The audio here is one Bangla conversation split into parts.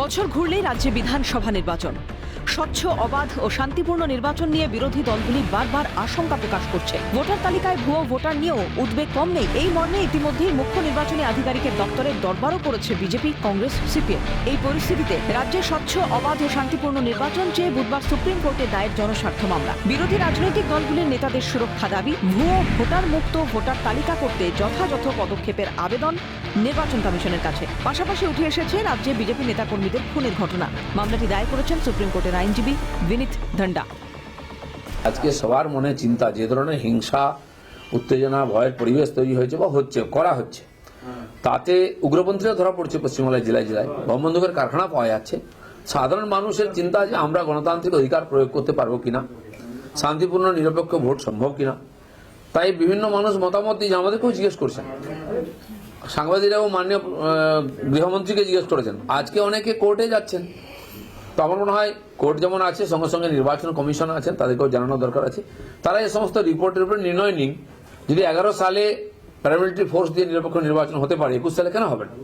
বছর ঘুরলেই রাজ্যে বিধানসভা নির্বাচন। স্বচ্ছ, অবাধ ও শান্তিপূর্ণ নির্বাচন নিয়ে বিরোধী দলগুলি বারবার আশঙ্কা প্রকাশ করছে। ভোটার তালিকায় ভুয়ো ভোটার নিয়েও উদ্বেগ কম নেই। এই মর্মে ইতিমধ্যেই মুখ্য নির্বাচনী আধিকারিকের দপ্তরে দরবারও করেছে বিজেপি, কংগ্রেস, সিপিএম। এই পরিস্থিতিতে রাজ্যে স্বচ্ছ, অবাধ ও শান্তিপূর্ণ নির্বাচন চেয়ে বুধবার সুপ্রিম কোর্টে দায়ের জনস্বার্থ মামলা। বিরোধী রাজনৈতিক দলগুলির নেতাদের সুরক্ষা দাবি, ভুয়ো ভোটার মুক্ত ভোটার তালিকা করতে যথাযথ পদক্ষেপের আবেদন নির্বাচন কমিশনের কাছে। পাশাপাশি উঠে এসেছে রাজ্যে বিজেপি নেতাকর্মীদের খুনের ঘটনা। মামলাটি দায়ের করেছেন সুপ্রিম কোর্টের আইনজীবী বিনীত ধন্ডা। আজকে সবার মনে চিন্তা, যে ধরনের হিংসা, উত্তেজনা, ভয়ের পরিবেশ তৈরি হয়েছে বা হচ্ছে, করা হচ্ছে। তাতে উগ্রপন্থীরা ধরা পড়ছে পশ্চিমবাংলার জেলায় জেলায়। বন্ধুকের কারখানা পাওয়া যাচ্ছে। সাধারণ মানুষের চিন্তা যে আমরা গণতান্ত্রিক অধিকার প্রয়োগ করতে পারব কিনা, শান্তিপূর্ণ, নিরপেক্ষ ভোট সম্ভব কিনা। তাই বিভিন্ন মানুষ মতামত দিয়ে আমাদেরকেও জিজ্ঞেস করছেন। সাংবাদিকরাও মাননীয় গৃহমন্ত্রীকে জিজ্ঞেস করেছেন। আজকে অনেকে কোর্টে যাচ্ছেন। তো আমার মনে হয় কোর্ট যেমন আছে, সঙ্গে সঙ্গে নির্বাচন কমিশন আছেন তাদেরকেও জানানো দরকার আছে। তারা এ সমস্ত রিপোর্টের উপরে নির্ণয় নিন। যদি এগারো সালে প্যারামিলিটারি ফোর্স দিয়ে নিরপেক্ষ নির্বাচন হতে পারে, একুশ সালে কেন হবে না?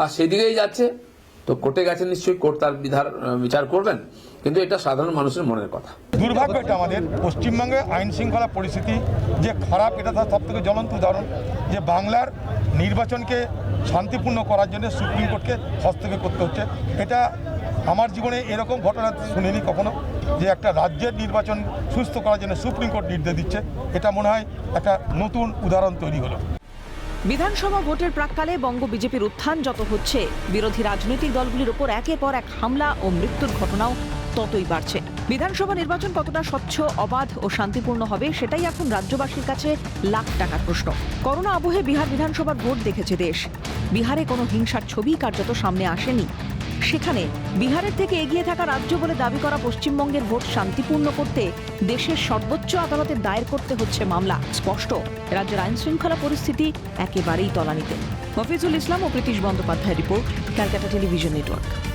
আর সেদিকেই যাচ্ছে। তো কোর্টে গেছেন নিশ্চয়ই, কোর্ট তার বিধার বিচার করবেন। কিন্তু এটা সাধারণ মানুষের মনের কথা। দুর্ভাগ্য এটা আমাদের, পশ্চিমবঙ্গে আইন শৃঙ্খলা পরিস্থিতি যে খারাপ, এটা তার সব থেকে জ্বলন্ত উদাহরণ, যে বাংলার নির্বাচনকে শান্তিপূর্ণ করার জন্য সুপ্রিম কোর্টকে হস্তক্ষেপ করতে হচ্ছে। এটা আমার জীবনে এরকম ঘটনা শুনিনি কখনো, যে একটা রাজ্যের নির্বাচন সুস্থ করার জন্য সুপ্রিম কোর্ট নির্দেশ দিচ্ছে। এটা মনে হয় একটা নতুন উদাহরণ তৈরি হলো। বিধানসভা ভোটের প্রাককালে বঙ্গ বিজেপির উত্থান যত হচ্ছে, বিরোধী রাজনৈতিক দলগুলির উপর একের পর এক হামলা ও মৃত্যুর ঘটনাও ততই বাড়ছে। বিধানসভা নির্বাচন কতটা স্বচ্ছ, অবাধ ও শান্তিপূর্ণ হবে সেটাই এখন রাজ্যবাসীর কাছে লাখ টাকার প্রশ্ন। করোনা আবহে বিহার বিধানসভার ভোট দেখেছে দেশ। বিহারে কোনো হিংসার ছবি কার্যত সামনে আসেনি। সেখানে বিহারের থেকে এগিয়ে থাকা রাজ্য বলে দাবি করা পশ্চিমবঙ্গের ভোট শান্তিপূর্ণ করতে দেশের সর্বোচ্চ আদালতে দায়ের করতে হচ্ছে মামলা। স্পষ্ট, রাজ্যের আইন শৃঙ্খলা পরিস্থিতি একেবারেই তলানিতে। মফিজুল ইসলাম ও Pritish Bandyopadhyay report, Calcutta television network.